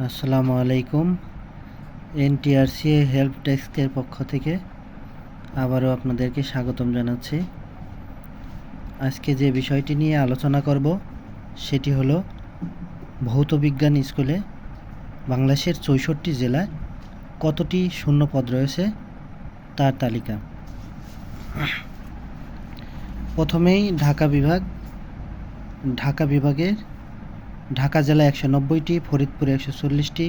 আসসালামু আলাইকুম। NTRC help ডেস্কের পক্ষ থেকে আবারও আপনাদেরকে স্বাগতম জানাচ্ছি। আজকে যে বিষয়টি নিয়ে আলোচনা করব, সেটি হলো ভৌত বিজ্ঞান স্কুলে বাংলাদেশের চৌষট্টি জেলায় কতটি শূন্য পদ রয়েছে তার তালিকা। প্রথমেই ঢাকা বিভাগ, ঢাকা বিভাগের ঢাকা জেলায় একশো নব্বইটি, ফরিদপুরে একশো চল্লিশটি,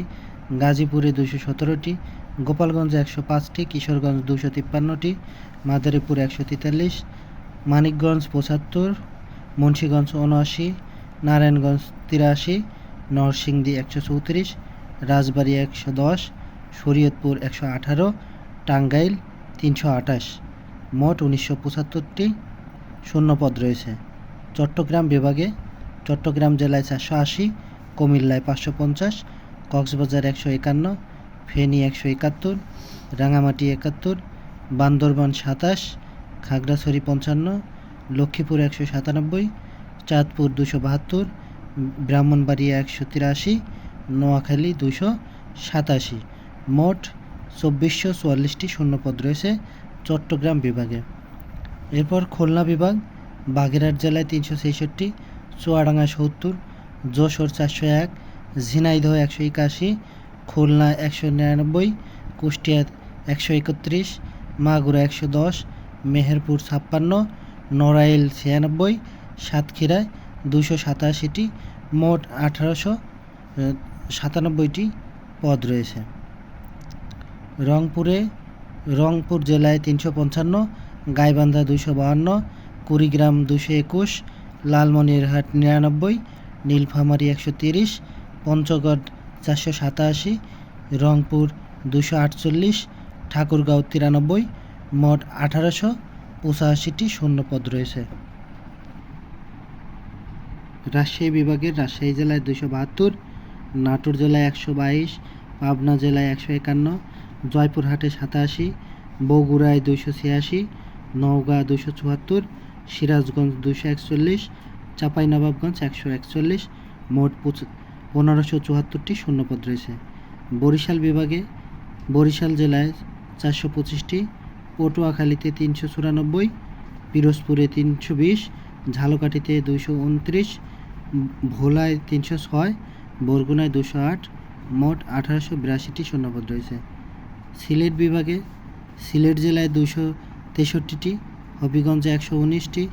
গাজীপুরে দুশো সতেরোটি, গোপালগঞ্জে একশো পাঁচটি, কিশোরগঞ্জ দুশো তিপ্পান্নটি, মাদারীপুর একশো তেতাল্লিশ, মানিকগঞ্জ পঁচাত্তর, মুন্সীগঞ্জ উনআশি নারায়ণগঞ্জ তিরাশি, নরসিংদী একশো চৌত্রিশ, রাজবাড়ী একশো দশ, শরীয়তপুর একশো আঠারো, টাঙ্গাইল তিনশো আঠাশ। মোট উনিশশো পঁচাত্তরটি শূন্যপদ রয়েছে। চট্টগ্রাম বিভাগে চট্টগ্রাম জেলায় চারশো আশি, কুমিল্লায় পাঁচশো পঞ্চাশ, কক্সবাজার একশো একান্ন, ফেনী একশো একাত্তর রাঙামাটি একাত্তর, বান্দরবান সাতাশ, খাগড়াছড়ি পঞ্চান্ন, লক্ষ্মীপুর একশো সাতানব্বই, চাঁদপুর দুশো বাহাত্তর, ব্রাহ্মণবাড়িয়া একশো তিরাশি, নোয়াখালী দুশো সাতাশি। মোট চব্বিশশো চুয়াল্লিশটি শূন্যপদ রয়েছে চট্টগ্রাম বিভাগে। এরপর খুলনা বিভাগ, বাগেরহাট জেলায় তিনশো ছেষট্টি চুয়াডাঙ্গা সত্তর, যশোর চারশো এক, ঝিনাইদহ একশো একাশি, খুলনা একশো নিরানব্বই, কুষ্টিয়া একশো একত্রিশ, মাগুরা একশো দশ, মেহেরপুর ছাপ্পান্ন, নড়াইল ছিয়ানব্বই সাতক্ষীরায় দুশো সাতাশিটি, মোট আঠারোশো সাতানব্বইটি পদ রয়েছে। রংপুরে, রংপুর জেলায় তিনশো পঞ্চান্ন, গাইবান্ধা দুশো বাহান্ন, কুড়িগ্রাম দুশো একুশ লালমনিরহাট নিরানব্বই, নীলফামারী একশো তিরিশ, পঞ্চগড় চারশো সাতাশি, রংপুর দুশো আটচল্লিশ, ঠাকুরগাঁও তিরানব্বই, মোট আঠারোশো পঁচাশিটি শূন্যপদ রয়েছে। রাজশাহী বিভাগের রাজশাহী জেলায় দুশো বাহাত্তর, নাটোর জেলায় একশো বাইশ, পাবনা জেলায় একশো একান্ন, জয়পুরহাটে সাতাশি, বগুড়ায় দুশো ছিয়াশি, নওগাঁ দুশো চুয়াত্তর সিরাজগঞ্জ দুশো একচল্লিশ, চাঁপাইনবাবগঞ্জ একশো একচল্লিশ, মোট পনেরোশো চুয়াত্তরটি শূন্যপদ রয়েছে। বরিশাল বিভাগে বরিশাল জেলায় চারশো পঁচিশটি, পটুয়াখালীতে তিনশো চুরানব্বই, পিরোজপুরে তিনশো বিশ, ঝালকাঠিতে দুশো উনত্রিশ, ভোলায় তিনশো ছয়, বরগুনায় দুশো আট, মোট আঠারোশো বিরাশিটি শূন্যপদ রয়েছে। সিলেট বিভাগে সিলেট জেলায় দুশো তেষট্টিটি হবিগঞ্জে একশো উনিশটি,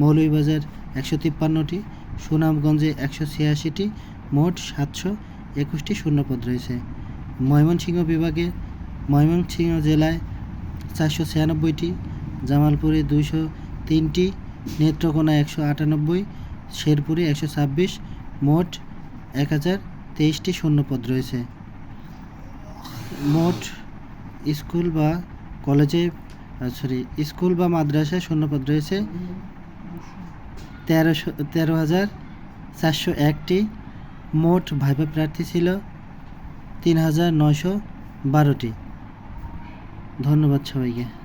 মৌলভীবাজার একশো তিপ্পান্নটি, সুনামগঞ্জে একশো ছিয়াশিটি, মোট সাতশো একুশটি শূন্যপদ রয়েছে। ময়মনসিংহ বিভাগে ময়মনসিংহ জেলায় চারশো ছিয়ানব্বইটি, জামালপুরে দুশো তিনটি নেত্রকোনা একশো আটানব্বই, শেরপুরে একশো ছাব্বিশ, মোট এক হাজার তেইশটি শূন্যপদ রয়েছে। মোট স্কুল বা কলেজে সরি স্কুল বা মাদ্রাসায় শূন্যপদ রয়েছে তেরোশো, তেরো হাজার চারশো একটি। মোট ভাইভা প্রার্থী ছিল তিন হাজার নয়শো বারোটি। ধন্যবাদ সবাইকে।